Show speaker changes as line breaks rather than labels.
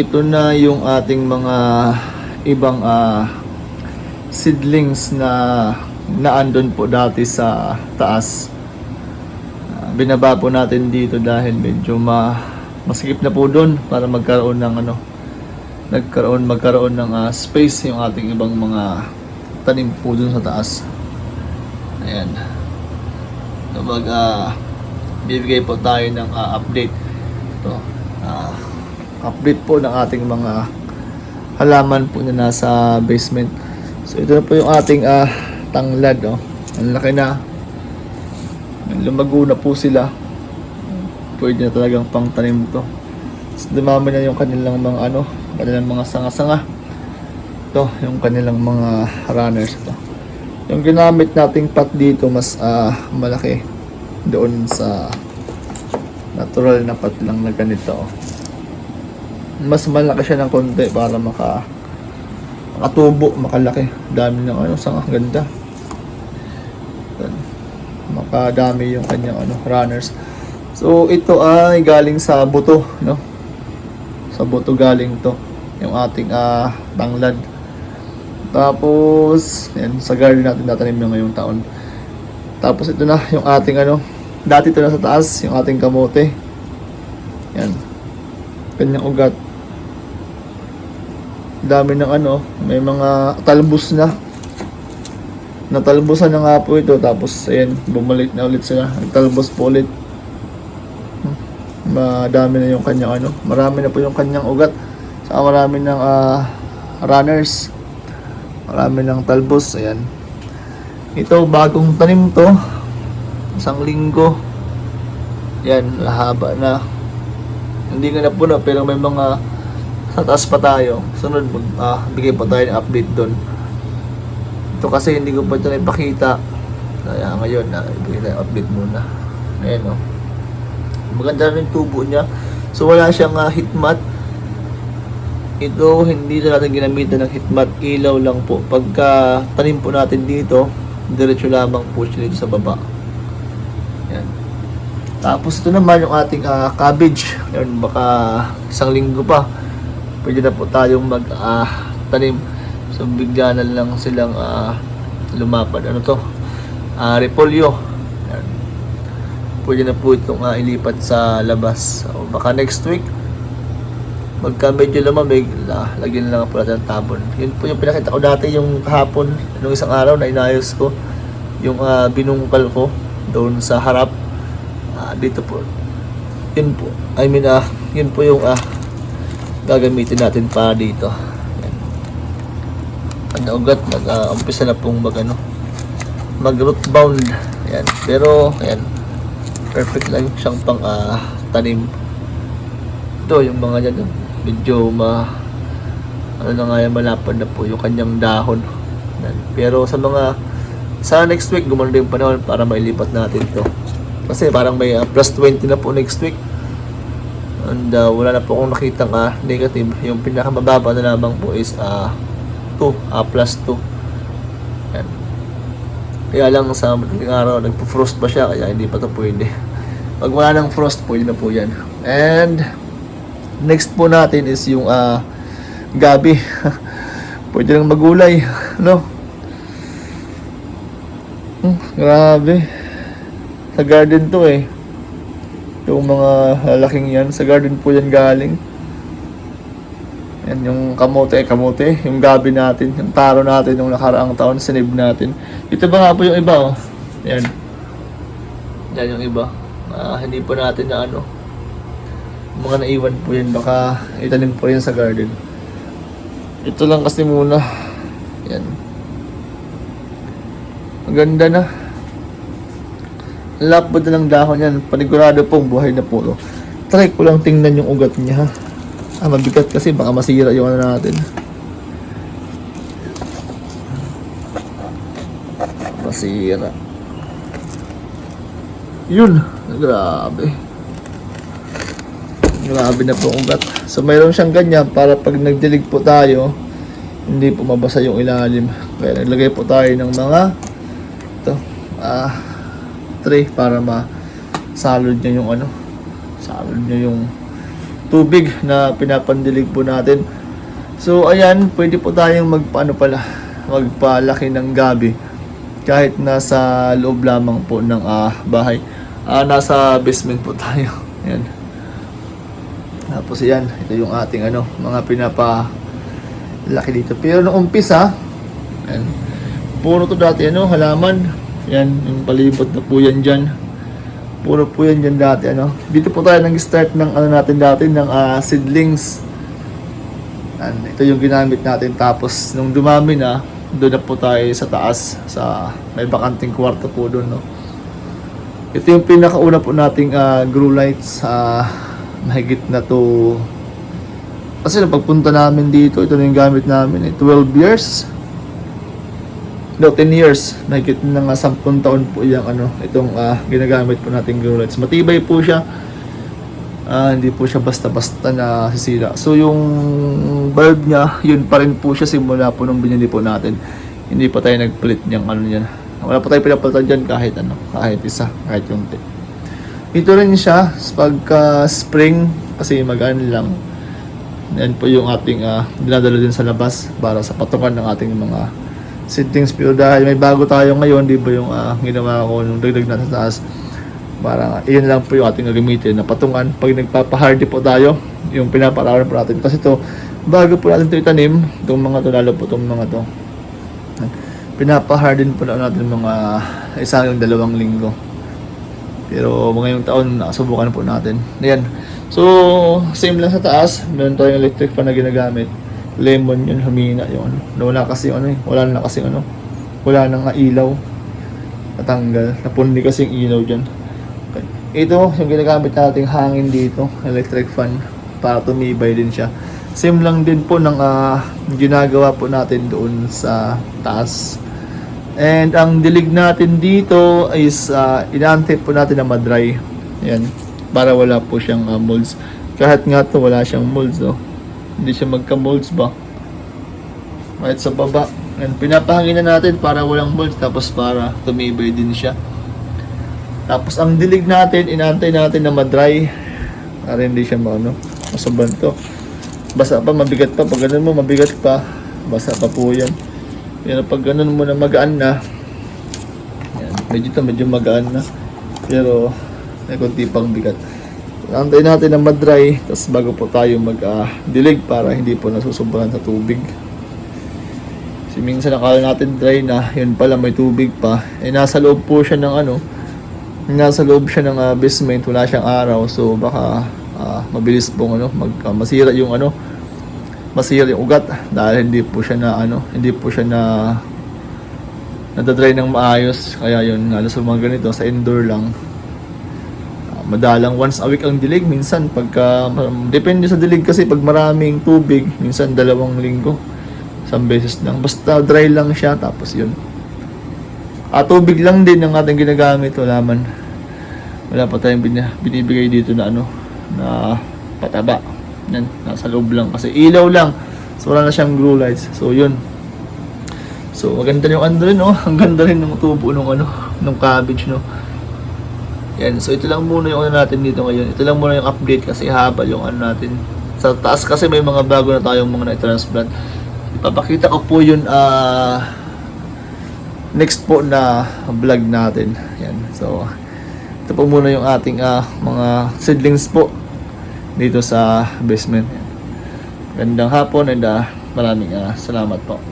ito na yung ating mga ibang ah, seedlings na naandun po dati sa taas. Ah, binaba po natin dito dahil medyo ma masikip na po doon para magkaroon ng ano nagkaroon magkaroon ng ah, space yung ating ibang mga tanim po doon sa taas. Ayan. Kapag ah, bibigay po tayo ng ah, update. Update po ng ating mga halaman po na nasa basement. So ito na po yung ating ah, tanglad. Oh. Ang laki na. Lumago na po sila. Pwede na talagang pangtanim to. So, dumami na yung kanilang mga ano, kanilang mga sanga-sanga. Ito, yung kanilang mga runners. Ito. Yung ginamit nating pot dito mas ah, malaki doon sa natural na pot lang na ganito. oh. Mas malaki siya ng konti para maka makatubo, makalaki. Dami ng ano, sanga ganda. Yan. Makadami yung kanyang ano, runners. So ito ay galing sa buto, no? Sa buto galing to. Yung ating ah tanglad. Tapos, yan, sa garden natin natanim na ngayong taon. Tapos ito na yung ating ano, dati ito na sa taas, yung ating kamote. Yan. Kanyang ugat. Dami ng ano, may mga talbos na. Natalbosan na nga po ito, tapos ayan, bumalik na ulit sila. Nagtalbos po ulit. Hmm. Madami na yung kanyang ano, marami na po yung kanyang ugat. Saka marami ng ah, runners. Marami ng talbos, ayan. Ito, bagong tanim to. Isang linggo. Yan, lahaba na. Hindi ka na puno, pero may mga sa taas pa tayo. Sunod, ah, bigay pa tayo ng update doon. Ito kasi hindi ko pa ito ipakita. Kaya ngayon, na ibigay tayo update muna. Ayan o. Maganda rin tubo niya. So wala siyang uh, hitmat. Ito, hindi na natin ginamitan ng hitmat. Ilaw lang po. Pagka tanim po natin dito, diretso lamang po siya dito sa baba. Yan. Tapos ito naman yung ating ah, cabbage. Yan, baka isang linggo pa. Pwede na po tayong mag ah, tanim. So bigla na lang silang ah, lumapad. Ano to? Ah, repolyo. Yan. Pwede na po itong ah, ilipat sa labas. So, baka next week, Pagka medyo lumamig, la, lagyan lang po natin ng tabon. Yun po yung pinakita ko dati yung kahapon, nung isang araw na inayos ko, yung ah, binungkal ko doon sa harap. Ah, dito po. Yun po. I mean, ah, yun po yung ah, gagamitin natin pa dito. Yan. Ang naugat, nag-umpisa na pong mag, ano, mag root bound. Yan. Pero, yan. Perfect lang siyang pang ah, tanim. Ito, yung mga dyan, medyo ma ano na nga yan, malapad na po yung kanyang dahon. Yan. Pero sa mga sa next week, gumanda yung panahon para mailipat natin to. Kasi parang may uh, plus 20 na po next week. And uh, wala na po akong nakitang uh, negative. Yung pinakamababa na lamang po is uh, 2, uh, plus 2. Yan. Kaya lang sa madaling araw, nagpo-frost pa siya, kaya hindi pa to pwede. Pag wala ng frost, pwede na po yan. And, next po natin is yung ah, gabi. pwede lang magulay, no? Hmm, grabe. Sa garden to eh. Yung mga lalaking yan, sa garden po yan galing. Yan yung kamote, kamote, yung gabi natin, yung taro natin yung nakaraang taon, sinib natin. Ito ba nga po yung iba, oh. Yan. Yan yung iba. Ah, hindi po natin na ano. Mga naiwan po yan, baka itanim po yan sa garden. Ito lang kasi muna. Yan. Maganda na. Lapod na ng dahon yan. Panigurado pong buhay na po. Try ko lang tingnan yung ugat niya. Ah, mabigat kasi baka masira yung ano natin. Masira. Yun. Grabe. Grabe na po ugat. So mayroon siyang ganyan para pag nagdilig po tayo, hindi po mabasa yung ilalim. Kaya naglagay po tayo ng mga ito, ah, tray para ma salod niya yung ano, salod niya yung tubig na pinapandilig po natin. So ayan, pwede po tayong magpaano pala, magpalaki ng gabi kahit nasa loob lamang po ng ah, bahay. Ah, nasa basement po tayo. Ayan. Tapos yan, ito yung ating ano, mga pinapa laki dito. Pero nung umpisa, ayan, puro to dati ano, halaman. Yan, yung palibot na po yan dyan. Puro po yan dyan dati ano. Dito po tayo nag-start ng ano natin dati, ng ah, seedlings. Yan, ito yung ginamit natin. Tapos nung dumami na, doon na po tayo sa taas, sa may bakanting kwarto po doon, no. Ito yung pinakauna po nating ah, grow lights sa mahigit na to kasi nung pagpunta namin dito, ito na yung gamit namin eh, 12 years. No, 10 years. Mahigit na nga 10 taon po yung ano, itong ah, ginagamit po nating grow lights. Matibay po siya. Ah, hindi po siya basta-basta na sisira. So yung bulb niya, yun pa rin po siya simula po nung binili po natin. Hindi pa tayo nagpalit niyang ano niyan. Wala pa tayo pinapalitan dyan kahit ano, kahit isa, kahit yung tip. Ito rin siya pagka spring kasi magaan lang. Yan po yung ating ah, dinadala din sa labas para sa patungan ng ating mga seedlings. Pero dahil may bago tayo ngayon, di ba yung ah, ginawa ko nung dagdag na sa taas, para iyon lang po yung ating gagamitin na patungan. Pag nagpapahardy po tayo, yung pinaparawan po natin. Kasi to bago po natin ito itanim, itong mga to, lalo po itong mga to, pinapahardin po na natin mga isang dalawang linggo. Pero ngayong taon, nakasubukan po natin. Ayan. So, same lang sa taas. Meron tayong electric fan na ginagamit. Lemon yun, humina yung ano. Nawala kasi ano eh. Wala na kasi ano. Wala na nga ilaw. Natanggal. Napundi kasi yung ilaw dyan. Okay. Ito, yung ginagamit nating hangin dito. Electric fan. Para tumibay din siya. Same lang din po ng ah, ginagawa po natin doon sa taas. And ang dilig natin dito is uh, inaantay po natin na madry. Yan. Para wala po siyang ah, molds. Kahit nga to wala siyang molds oh. Hindi siya magka-molds ba? Kahit sa baba. Yan. Pinapahangin na natin para walang molds. Tapos para tumibay din siya. Tapos ang dilig natin, inaantay natin na madry. Para hindi siya maano. Masaban to. Basa pa, mabigat pa. Pag ganun mo, mabigat pa. Basa pa po yan. Pero pag ganun mo na magaan na, yan, medyo to medyo magaan na. Pero may konti pang bigat. Antay natin na madry, tapos bago po tayo mag-dilig para hindi po nasusobrahan sa tubig. Kasi minsan nakala natin dry na, yun pala may tubig pa. Eh nasa loob po siya ng ano, nasa loob siya ng ah, basement, wala siyang araw. So baka ah, mabilis pong ano, mag, ah, masira yung ano, masira yung ugat dahil hindi po siya na ano, hindi po siya na nadadry ng maayos. Kaya yun, halos sa mga ganito, sa indoor lang. Ah, madalang once a week ang dilig. Minsan, pagka, depende sa dilig kasi pag maraming tubig, minsan dalawang linggo. Isang beses lang. Basta dry lang siya, tapos yun. At tubig lang din ang ating ginagamit. Wala man. Wala pa tayong bin- binibigay dito na ano, na pataba. Yan, nasa loob lang. Kasi ilaw lang. So, wala na siyang grow lights. So, yun. So, maganda yung ano rin, no? Ang ganda rin ng tubo nung ano, nung cabbage, no? Yan. So, ito lang muna yung ano natin dito ngayon. Ito lang muna yung update kasi haba yung ano natin. Sa taas kasi may mga bago na tayong mga na-transplant. Ipapakita ko po yun, ah, next po na vlog natin. Yan. So, ito po muna yung ating ah, mga seedlings po dito sa basement. Gandang hapon and ah, maraming ah, salamat po.